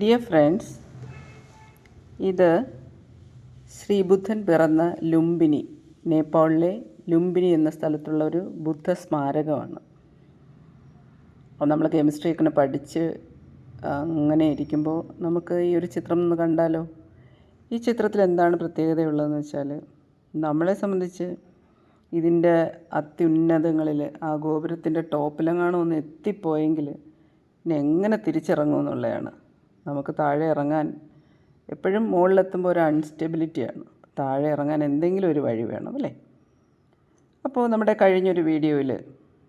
Dear friends ഇത് ശ്രീബുദ്ധൻ പിറന്ന ലുംബിനി നേപ്പാളിലെ ലുംബിനി എന്ന സ്ഥലത്തുള്ള ഒരു ബുദ്ധ സ്മാരകമാണ്. അപ്പോൾ നമ്മൾ കെമിസ്ട്രിയൊക്കെ പഠിച്ച് അങ്ങനെ ഇരിക്കുമ്പോൾ നമുക്ക് ഈ ഒരു ചിത്രം ഒന്ന് കണ്ടാലോ? ഈ ചിത്രത്തിൽ എന്താണ് പ്രത്യേകതയുള്ളതെന്ന് വെച്ചാൽ നമ്മളെ സംബന്ധിച്ച് ഇതിന്റെ അത്യുന്നതങ്ങളിൽ ആ ഗോപുരത്തിന്റെ ടോപ്പിലെങ്ങാണോ ഒന്ന് എത്തിപ്പോയെങ്കിൽ ഇനി എങ്ങനെ തിരിച്ചിറങ്ങുമെന്നുള്ളതാണ് നമുക്ക് താഴെ ഇറങ്ങാൻ എപ്പോഴും മുകളിലെത്തുമ്പോൾ ഒരു അൺസ്റ്റെബിലിറ്റിയാണ് താഴെ ഇറങ്ങാൻ എന്തെങ്കിലും ഒരു വഴി വേണം അല്ലേ? അപ്പോൾ നമ്മുടെ കഴിഞ്ഞൊരു വീഡിയോയിൽ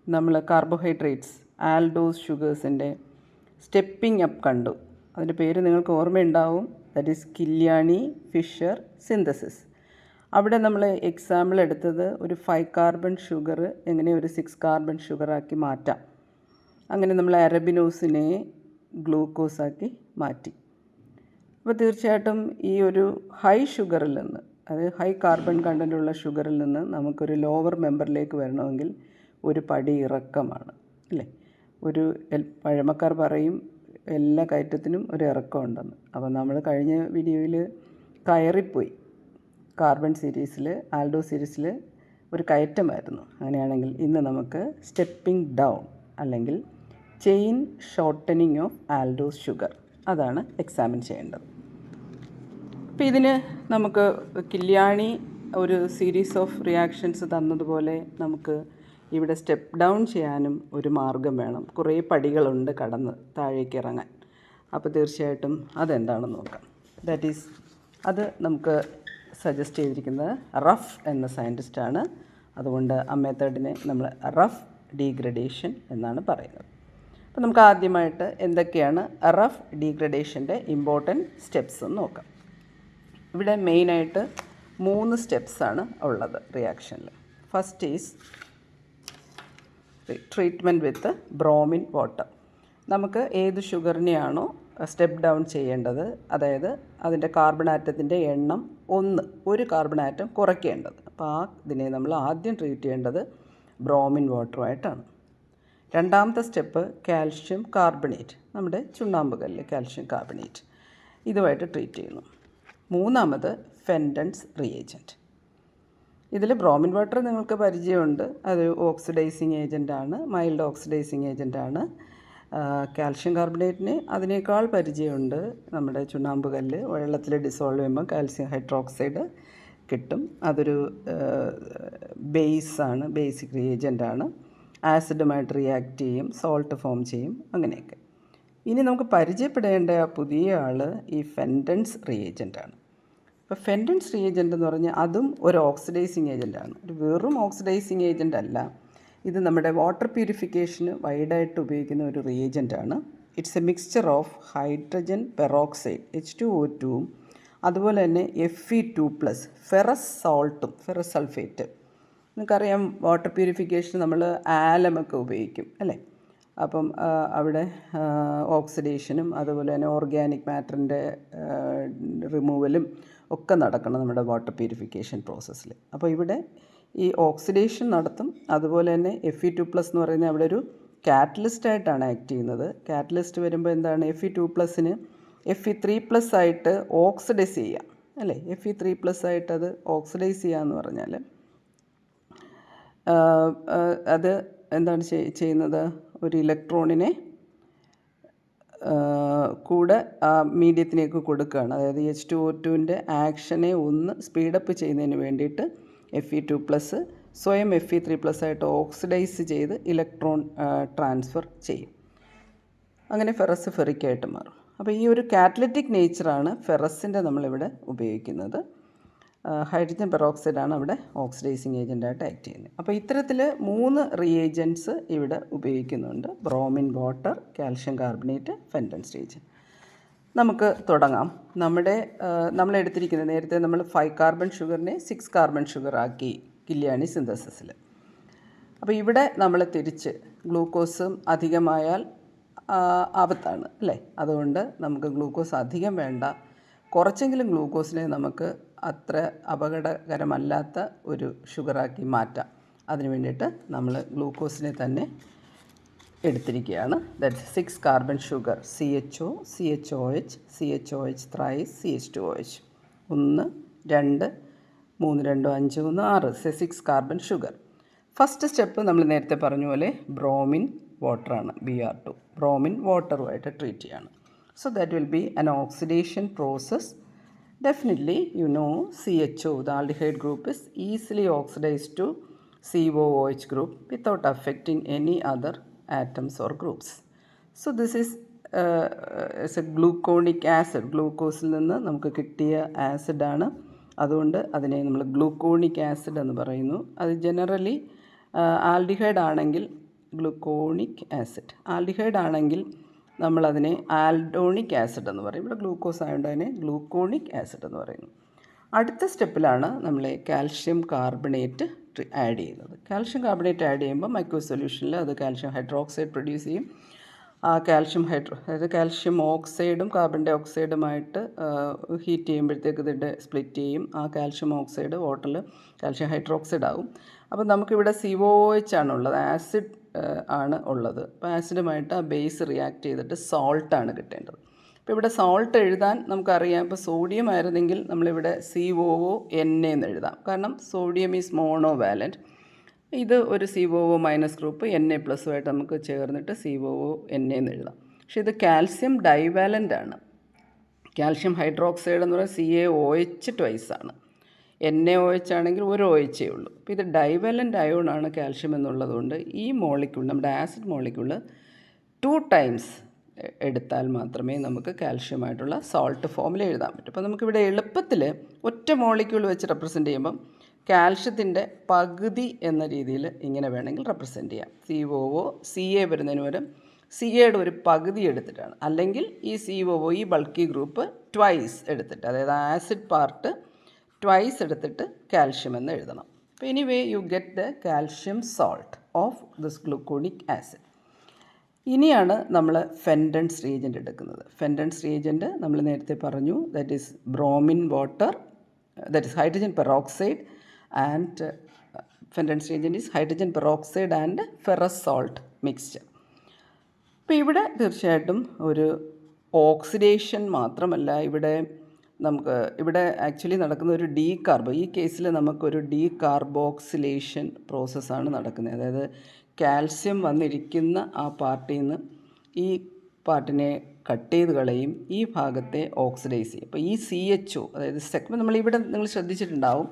നമ്മൾ കാർബോഹൈഡ്രേറ്റ്സ് ആൽഡോസ് ഷുഗേഴ്സിന്റെ സ്റ്റെപ്പിംഗ് അപ്പ് കണ്ടു. അതിന്റെ പേര് നിങ്ങൾക്ക് ഓർമ്മയുണ്ടാവും. That is Kiliani Fischer synthesis അവിടെ നമ്മൾ എക്സാമ്പിൾ എടുത്തത് ഒരു ഫൈവ് കാർബൺ ഷുഗർ എങ്ങനെ ഒരു സിക്സ് കാർബൺ ഷുഗറാക്കി മാറ്റാം. അങ്ങനെ നമ്മൾ അരബിനോസിനെ ഗ്ലൂക്കോസാക്കി മാറ്റി. അപ്പോൾ തീർച്ചയായിട്ടും ഈ ഒരു ഹൈ ഷുഗറിൽ നിന്ന് അത് ഹൈ കാർബൺ കണ്ടന്റുള്ള ഷുഗറിൽ നിന്ന് നമുക്കൊരു ലോവർ മെമ്പറിലേക്ക് വരണമെങ്കിൽ ഒരു പടി ഇറക്കമാണ് അല്ലേ? ഒരു പഴമക്കാർ പറയും എല്ലാ കയറ്റത്തിനും ഒരു ഇറക്കം ഉണ്ടെന്ന് അപ്പോൾ നമ്മൾ കഴിഞ്ഞ വീഡിയോയിൽ കയറിപ്പോയി. കാർബൺ സീരീസിൽ ആൽഡോ സീരീസിൽ ഒരു കയറ്റമായിരുന്നു. അങ്ങനെയാണെങ്കിൽ ഇന്ന് നമുക്ക് സ്റ്റെപ്പിംഗ് ഡൗൺ അല്ലെങ്കിൽ chain shortening of aldose sugar. അതാണ് എക്സാമിൻ ചെയ്യേണ്ടത്. അപ്പോൾ ഇതിന് നമുക്ക് കില്യാണി ഒരു സീരീസ് ഓഫ് റിയാക്ഷൻസ് തന്നതുപോലെ നമുക്ക് ഇവിടെ സ്റ്റെപ്പ് ഡൗൺ ചെയ്യാനും ഒരു മാർഗം വേണം. കുറേ പടികളുണ്ട് കടന്ന് താഴേക്ക് ഇറങ്ങാൻ. അപ്പോൾ തീർച്ചയായിട്ടും അതെന്താണെന്ന് നോക്കാം. ദാറ്റ് ഈസ് അത് നമുക്ക് സജസ്റ്റ് ചെയ്തിരിക്കുന്നത് റഫ് എന്ന സയന്റിസ്റ്റാണ് അതുകൊണ്ട് ആ മെത്തേഡിനെ നമ്മൾ റഫ് ഡീഗ്രഡേഷൻ എന്നാണ് പറയുന്നത്. അപ്പോൾ നമുക്ക് ആദ്യമായിട്ട് എന്തൊക്കെയാണ് റഫ് ഡീഗ്രഡേഷന്റെ ഇമ്പോർട്ടന്റ് സ്റ്റെപ്സ് എന്ന് നോക്കാം. ഇവിടെ മെയിനായിട്ട് മൂന്ന് സ്റ്റെപ്സാണ് ഉള്ളത് റിയാക്ഷനിൽ first is treatment with bromine water നമുക്ക് ഏത് ഷുഗറിനെയാണോ സ്റ്റെപ്പ് ഡൗൺ ചെയ്യേണ്ടത് അതായത് അതിന്റെ കാർബൺ ആറ്റത്തിന്റെ എണ്ണം ഒന്ന് ഒരു കാർബൺ ആറ്റം കുറയ്ക്കേണ്ടത്. അപ്പോൾ ആ ഇതിനെ നമ്മൾ ആദ്യം ട്രീറ്റ് ചെയ്യേണ്ടത് ബ്രോമിൻ വാട്ടറുമായിട്ടാണ് രണ്ടാമത്തെ സ്റ്റെപ്പ് കാൽഷ്യം കാർബണേറ്റ്. നമ്മുടെ ചുണ്ണാമ്പ് കല്ല് കാൽഷ്യം കാർബണേറ്റ്. ഇതുമായിട്ട് ട്രീറ്റ് ചെയ്യുന്നു. മൂന്നാമത് ഫെൻഡൻസ് റിയേജന്റ് ഇതിൽ ബ്രോമിൻ വാട്ടർ നിങ്ങൾക്ക് പരിചയമുണ്ട്. അത് ഓക്സിഡൈസിങ് ഏജന്റാണ് മൈൽഡ് ഓക്സിഡൈസിങ് ഏജന്റാണ് കാൽഷ്യം കാർബണേറ്റിന് അതിനേക്കാൾ പരിചയമുണ്ട് നമ്മുടെ ചുണ്ണാമ്പ് കല്ല് വെള്ളത്തിൽ ഡിസോൾവ് ചെയ്യുമ്പോൾ കാൽസ്യം ഹൈഡ്രോക്സൈഡ് കിട്ടും. അതൊരു ബേസാണ് ബേസിക് റിയേജന്റാണ് ആസിഡുമായിട്ട് റിയാക്ട് ചെയ്യും സോൾട്ട് ഫോം ചെയ്യും അങ്ങനെയൊക്കെ. ഇനി നമുക്ക് പരിചയപ്പെടേണ്ട പുതിയ ആൾ ഈ ഫെൻഡൻസ് റിയേജന്റാണ് ഇപ്പോൾ ഫെൻഡൻസ് റിയേജന്റ് എന്ന് പറഞ്ഞാൽ അതും ഒരു ഓക്സിഡൈസിങ് ഏജന്റാണ് ഒരു വെറും ഓക്സിഡൈസിങ് ഏജന്റ് അല്ല. ഇത് നമ്മുടെ വാട്ടർ പ്യൂരിഫിക്കേഷന് വൈഡായിട്ട് ഉപയോഗിക്കുന്ന ഒരു റിയേജന്റാണ് it's a mixture of hydrogen peroxide H two O ടുവും അതുപോലെ തന്നെ F E two plus ferrous സോൾട്ടും ferrous sulphate നിങ്ങൾക്കറിയാം വാട്ടർ പ്യൂരിഫിക്കേഷൻ നമ്മൾ ആലമൊക്കെ ഉപയോഗിക്കും അല്ലേ? അപ്പം അവിടെ ഓക്സിഡേഷനും അതുപോലെ തന്നെ ഓർഗാനിക് മാറ്ററിന്റെ റിമൂവലും ഒക്കെ നടക്കണം നമ്മുടെ വാട്ടർ പ്യൂരിഫിക്കേഷൻ പ്രോസസ്സിൽ അപ്പോൾ ഇവിടെ ഈ ഓക്സിഡേഷൻ നടത്തും അതുപോലെ തന്നെ എഫ് ഇ ടു പ്ലസ് എന്ന് പറയുന്നത് അവിടെ ഒരു കാറ്റലിസ്റ്റ് ആയിട്ടാണ് ആക്ട് ചെയ്യുന്നത്. കാറ്റലിസ്റ്റ് വരുമ്പോൾ എന്താണ്? എഫ് ഇ ടു പ്ലസ്സിന് എഫ് ഇ ത്രീ പ്ലസ് ആയിട്ട് ഓക്സിഡൈസ് ചെയ്യാം അല്ലേ? എഫ് ഇ ത്രീ പ്ലസ് ആയിട്ട് അത് ഓക്സിഡൈസ് ചെയ്യുക എന്ന് പറഞ്ഞാൽ അത് എന്താണ് ചെയ്- ചെയ്യുന്നത്? ഒരു ഇലക്ട്രോണിനെ കൂടെ ആ മീഡിയത്തിലേക്ക് കൊടുക്കുകയാണ്. അതായത് എച്ച് ടു ഒ ടുവിന്റെ ആക്ഷനെ ഒന്ന് സ്പീഡപ്പ് ചെയ്യുന്നതിന് വേണ്ടിയിട്ട് എഫ് ഇ ടു പ്ലസ് സ്വയം എഫ് ഇ ത്രീ പ്ലസ് ആയിട്ട് ഓക്സിഡൈസ് ചെയ്ത് ഇലക്ട്രോൺ ട്രാൻസ്ഫർ ചെയ്യും. അങ്ങനെ ഫെറസ് ഫെറിക്കായിട്ട് മാറും. അപ്പോൾ ഈ ഒരു കാറ്റലറ്റിക് നേച്ചറാണ് ഫെറസിന്റെ നമ്മളിവിടെ ഉപയോഗിക്കുന്നത്. ഹൈഡ്രജൻ പെറോക്സൈഡാണ് അവിടെ ഓക്സിഡൈസിങ് ഏജന്റായിട്ട് ആക്ട് ചെയ്യുന്നത്. അപ്പോൾ ഇത്തരത്തിൽ മൂന്ന് റിയേജൻസ് ഇവിടെ ഉപയോഗിക്കുന്നുണ്ട്. Bromine water calcium carbonate Fenton's stage. നമുക്ക് തുടങ്ങാം. നമ്മുടെ നമ്മൾ എടുത്തിരിക്കുന്നത് നേരത്തെ നമ്മൾ ഫൈവ് കാർബൺ ഷുഗറിനെ സിക്സ് കാർബൺ ഷുഗർ ആക്കി കില്യാണി സിന്തസിസിൽ അപ്പോൾ ഇവിടെ നമ്മൾ തിരിച്ച് ഗ്ലൂക്കോസും അധികമായാൽ ആപത്താണ് അല്ലേ? അതുകൊണ്ട് നമുക്ക് ഗ്ലൂക്കോസ് അധികം വേണ്ട. കുറച്ചെങ്കിലും ഗ്ലൂക്കോസിനെ നമുക്ക് അത്ര അപകടകരമല്ലാത്ത ഒരു ഷുഗറാക്കി മാറ്റാം. അതിന് വേണ്ടിയിട്ട് നമ്മൾ ഗ്ലൂക്കോസിനെ തന്നെ എടുത്തിരിക്കുകയാണ്. That six carbon sugar C H O C H O H C H O H thrice C H two O H ഒന്ന് രണ്ട് മൂന്ന് രണ്ട് അഞ്ച് ഒന്ന് ആറ്. Six carbon sugar first step നമ്മൾ നേരത്തെ പറഞ്ഞ പോലെ ബ്രോമിൻ വാട്ടറാണ് ബി ആർ ടു ബ്രോമിൻ വാട്ടറുമായിട്ട് ട്രീറ്റ് ചെയ്യാണ്. So that will be an oxidation process definitely you know C H O the aldehyde group is easily oxidise to C O H group without any any other atoms or groups so this is as a gluconic acid ഗ്ലൂക്കോസിൽ നിന്ന് നമുക്ക് കിട്ടിയ ആസിഡാണ് അതുകൊണ്ട് അതിനെ നമ്മൾ gluconic acid എന്ന് പറയുന്നു. അത് generally aldehyde ആണെങ്കിൽ ഗ്ലൂക്കോണിക് ആസിഡ് ആൽഡിഹൈഡ് ആണെങ്കിൽ നമ്മളതിനെ ആൽഡോണിക് ആസിഡ് എന്ന് പറയും. ഇവിടെ ഗ്ലൂക്കോസ് ആയതുകൊണ്ട് അതിനെ ഗ്ലൂക്കോണിക് ആസിഡ് എന്ന് പറയുന്നു. അടുത്ത സ്റ്റെപ്പിലാണ് നമ്മൾ കാൽഷ്യം കാർബണേറ്റ് ആഡ് ചെയ്യുന്നത്. കാൽഷ്യം കാർബണേറ്റ് ആഡ് ചെയ്യുമ്പോൾ മൈക്രോ സൊല്യൂഷനിൽ അത് കാൽഷ്യം ഹൈഡ്രോക്സൈഡ് പ്രൊഡ്യൂസ് ചെയ്യും. ആ കാൽഷ്യം ഹൈഡ്രോ അതായത് കാൽഷ്യം ഓക്സൈഡും കാർബൺ ഡൈ ഓക്സൈഡുമായിട്ട് ഹീറ്റ് ചെയ്യുമ്പോഴത്തേക്ക് ഇതിന്റെ സ്പ്ലിറ്റ് ചെയ്യും. ആ കാൽഷ്യം ഓക്സൈഡ് വാട്ടറിൽ കാൽഷ്യം ഹൈഡ്രോക്സൈഡ് ആകും. അപ്പോൾ നമുക്കിവിടെ സി ഒ എച്ച് ആണുള്ളത്. ആസിഡ് ആണ് ഉള്ളത്. അപ്പോൾ ആസിഡുമായിട്ട് ആ ബേസ് റിയാക്ട് ചെയ്തിട്ട് സോൾട്ടാണ് കിട്ടേണ്ടത്. അപ്പോൾ ഇവിടെ സോൾട്ട് എഴുതാൻ നമുക്കറിയാം. ഇപ്പോൾ സോഡിയം ആയിരുന്നെങ്കിൽ നമ്മളിവിടെ സി ഒ ഒ എൻ എന്ന് എഴുതാം. കാരണം സോഡിയം ഈസ് മോണോ വാലന്റ് ഇത് ഒരു C O O minus group N A ആയിട്ട് നമുക്ക് ചേർന്നിട്ട് സി ഒ ഒ എൻ എന്ന് എഴുതാം. പക്ഷേ ഇത് കാൽസ്യം ഡൈവാലന്റ് ആണ്. കാൽഷ്യം ഹൈഡ്രോക്സൈഡ് എന്ന് പറയുന്നത് C A O H twice ആണ്. എൻ എ ഒ എച്ച് ആണെങ്കിൽ ഒരു ഒ എച്ചേ ഉള്ളൂ. അപ്പോൾ ഇത് ഡൈവലന്റ് അയോൺ ആണ് കാൽഷ്യം എന്നുള്ളതുകൊണ്ട് ഈ മോളിക്യൂൾ നമ്മുടെ ആസിഡ് മോളിക്യൂൾ ടു ടൈംസ് എടുത്താൽ മാത്രമേ നമുക്ക് കാൽഷ്യമായിട്ടുള്ള സോൾട്ട് ഫോമിൽ എഴുതാൻ പറ്റൂ. അപ്പോൾ നമുക്കിവിടെ എളുപ്പത്തിൽ ഒറ്റ മോളിക്യൂൾ വെച്ച് റെപ്രസെന്റ് ചെയ്യുമ്പം കാൽഷ്യത്തിന്റെ പകുതി എന്ന രീതിയിൽ ഇങ്ങനെ വേണമെങ്കിൽ റെപ്രസെന്റ് ചെയ്യാം. C O O C A വരുന്നതിന് പകരം സി എയുടെ ഒരു പകുതി എടുത്തിട്ടാണ്. അല്ലെങ്കിൽ ഈ സി ഒ ഒ ഈ ബൾക്കി ഗ്രൂപ്പ് ട്വൈസ് എടുത്തിട്ട് അതായത് ആസിഡ് പാർട്ട് ട്വൈസ് എടുത്തിട്ട് കാൽഷ്യം എന്ന് എഴുതണം. അപ്പോൾ anyway you get the calcium salt of this gluconic acid ഇനിയാണ് നമ്മൾ ഫെൻഡൻസ് റീജന്റ് എടുക്കുന്നത്. ഫെൻഡൻസ് റീജന്റ് നമ്മൾ നേരത്തെ പറഞ്ഞു that is bromine water that is hydrogen peroxide and Fenton's reagent is hydrogen peroxide and ferrous salt mixture അപ്പോൾ ഇവിടെ തീർച്ചയായിട്ടും ഒരു ഓക്സിഡേഷൻ മാത്രമല്ല ഇവിടെ നമുക്ക് ഇവിടെ ആക്ച്വലി നടക്കുന്ന ഒരു ഡീ കാർബോ ഈ കേസിൽ നമുക്കൊരു ഡീ കാർബോക്സിലേഷൻ പ്രോസസ്സാണ് നടക്കുന്നത് അതായത് കാൽസ്യം വന്നിരിക്കുന്ന ആ പാർട്ടിൽ നിന്ന് ഈ പാർട്ടിനെ കട്ട് ചെയ്ത് കളയും ഈ ഭാഗത്തെ ഓക്സിഡൈസ് ചെയ്യും. അപ്പോൾ ഈ സി എച്ച് ഒ അതായത് സെഗ്മെന്റ് നമ്മളിവിടെ നിങ്ങൾ ശ്രദ്ധിച്ചിട്ടുണ്ടാവും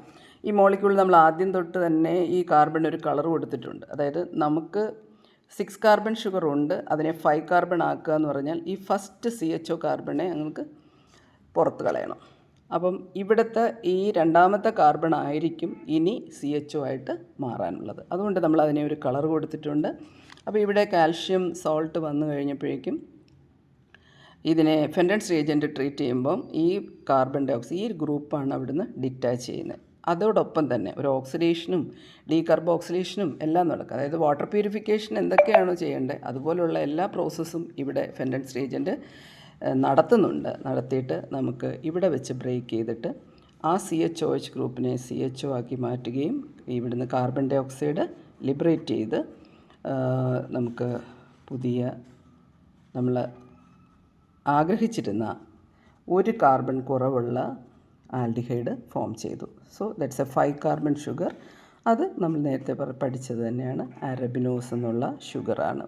ഈ മോളിക്യൂൾ നമ്മൾ ആദ്യം തൊട്ട് തന്നെ ഈ കാർബൺ ഒരു കളർ കൊടുത്തിട്ടുണ്ട്. അതായത് നമുക്ക് സിക്സ് കാർബൺ ഷുഗർ ഉണ്ട് അതിനെ ഫൈവ് കാർബൺ ആക്കുക എന്ന് പറഞ്ഞാൽ ഈ ഫസ്റ്റ് സി എച്ച് ഒ കാർബണെ നമുക്ക് പുറത്ത് കളയണം. അപ്പം ഇവിടുത്തെ ഈ രണ്ടാമത്തെ കാർബൺ ആയിരിക്കും ഇനി സി എച്ച് ആയിട്ട് മാറാനുള്ളത്. അതുകൊണ്ട് നമ്മൾ അതിനെ ഒരു കളർ കൊടുത്തിട്ടുണ്ട്. അപ്പോൾ ഇവിടെ കാൽഷ്യം സോൾട്ട് വന്നു കഴിഞ്ഞപ്പോഴേക്കും ഇതിനെ ഫെൻഡൻസ് ഏജന്റ് ട്രീറ്റ് ചെയ്യുമ്പം ഈ കാർബൺ ഡൈ ഓക്സൈഡ് ഈ ഗ്രൂപ്പാണ് അവിടുന്ന് ഡിറ്റാച്ച് ചെയ്യുന്നത്. അതോടൊപ്പം തന്നെ ഒരു ഓക്സിഡേഷനും ഡീകാർബോക്സിലേഷനും എല്ലാം നടക്കും അതായത് വാട്ടർ പ്യൂരിഫിക്കേഷൻ എന്തൊക്കെയാണോ ചെയ്യേണ്ടത് അതുപോലുള്ള എല്ലാ പ്രോസസ്സും ഇവിടെ ഫെൻഡൻസ് റേജന്റ് നടത്തുന്നുണ്ട്. നടത്തിയിട്ട് നമുക്ക് ഇവിടെ വെച്ച് ബ്രേക്ക് ചെയ്തിട്ട് ആ സി എച്ച് ഒ എച്ച് ഗ്രൂപ്പിനെ സി എച്ച് ഒ ആക്കി മാറ്റുകയും ഇവിടുന്ന് കാർബൺ ഡൈ ഓക്സൈഡ് ലിബറേറ്റ് ചെയ്ത് നമുക്ക് പുതിയ നമ്മൾ ആഗ്രഹിച്ചിരുന്ന ഒരു കാർബൺ കുറവുള്ള ആൽഡിഹൈഡ് ഫോം ചെയ്തു. So that's a five carbon sugar അത് നമ്മൾ നേരത്തെ പഠിച്ചത് തന്നെയാണ്. അരബിനോസ് എന്നുള്ള ഷുഗറാണ്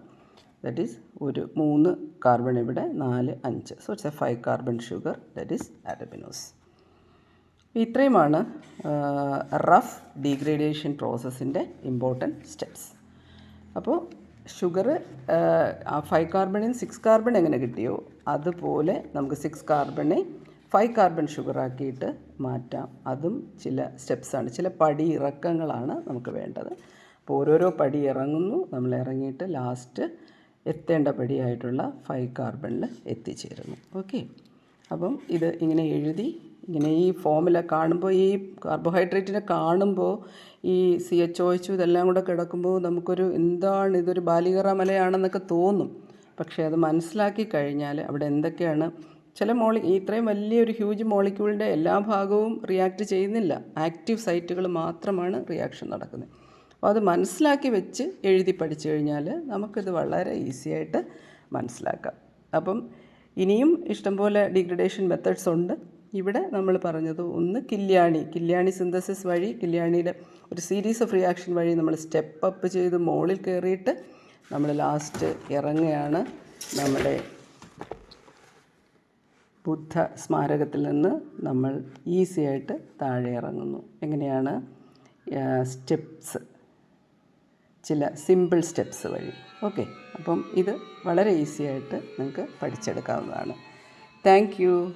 ദറ്റ് ഈസ് ഒരു മൂന്ന് കാർബൺ ഇവിടെ നാല് അഞ്ച്. So it's a five carbon sugar that is arabinose ഇത്രയുമാണ് റഫ് ഡീഗ്രേഡേഷൻ പ്രോസസ്സിന്റെ ഇമ്പോർട്ടന്റ് സ്റ്റെപ്സ് അപ്പോൾ ഷുഗർ ഫൈവ് കാർബണിൽ സിക്സ് കാർബൺ എങ്ങനെ കിട്ടിയോ? അതുപോലെ നമുക്ക് സിക്സ് കാർബണെ ഫൈവ് കാർബൺ ഷുഗർ ആക്കിയിട്ട് മാറ്റാം. അതും ചില സ്റ്റെപ്സാണ് ചില പടി ഇറക്കങ്ങളാണ് നമുക്ക് വേണ്ടത്. അപ്പോൾ ഓരോരോ പടി ഇറങ്ങുന്നു. നമ്മൾ ഇറങ്ങിയിട്ട് ലാസ്റ്റ് എത്തേണ്ട പടിയായിട്ടുള്ള ഫൈവ് കാർബണിൽ എത്തിച്ചേരുന്നു. ഓക്കെ അപ്പം ഇത് ഇങ്ങനെ എഴുതി ഇങ്ങനെ ഈ ഫോമില കാണുമ്പോൾ ഈ കാർബോഹൈഡ്രേറ്റിനെ കാണുമ്പോൾ ഈ സി എച്ച് ഒ എച്ച് ഇതെല്ലാം കൂടെ കിടക്കുമ്പോൾ നമുക്കൊരു എന്താണ് ഇതൊരു ബാലികറ മലയാണെന്നൊക്കെ തോന്നും. പക്ഷേ അത് മനസ്സിലാക്കി കഴിഞ്ഞാൽ അവിടെ എന്തൊക്കെയാണ് ചില മോളി ഇത്രയും വലിയൊരു ഹ്യൂജ് മോളിക്യൂളിന്റെ എല്ലാ ഭാഗവും റിയാക്ട് ചെയ്യുന്നില്ല. ആക്റ്റീവ് സൈറ്റുകൾ മാത്രമാണ് റിയാക്ഷൻ നടക്കുന്നത്. അപ്പോൾ അത് മനസ്സിലാക്കി വെച്ച് എഴുതി പഠിച്ചു കഴിഞ്ഞാൽ നമുക്കിത് വളരെ ഈസി ആയിട്ട് മനസ്സിലാക്കാം. അപ്പം ഇനിയും ഇഷ്ടംപോലെ ഡിഗ്രഡേഷൻ മെത്തേഡ്സ് ഉണ്ട്. ഇവിടെ നമ്മൾ പറഞ്ഞത് ഒന്ന് കില്യാണി കില്യാണി സിന്തസിസ് വഴി കില്യാണിയുടെ ഒരു സീരീസ് ഓഫ് റിയാക്ഷൻ വഴി നമ്മൾ സ്റ്റെപ്പ് അപ്പ് ചെയ്ത് മോളിൽ കയറിയിട്ട് നമ്മൾ ലാസ്റ്റ് ഇറങ്ങുകയാണ് നമ്മുടെ ബുദ്ധ സ്മാരകത്തിൽ നിന്ന് നമ്മൾ ഈസിയായിട്ട് താഴെ ഇറങ്ങുന്നു. എങ്ങനെയാണ്? സ്റ്റെപ്സ് ചില സിമ്പിൾ സ്റ്റെപ്സ് വഴി. ഓക്കെ. അപ്പം ഇത് വളരെ ഈസിയായിട്ട് നിങ്ങൾക്ക് പഠിച്ചെടുക്കാവുന്നതാണ്. Thank you.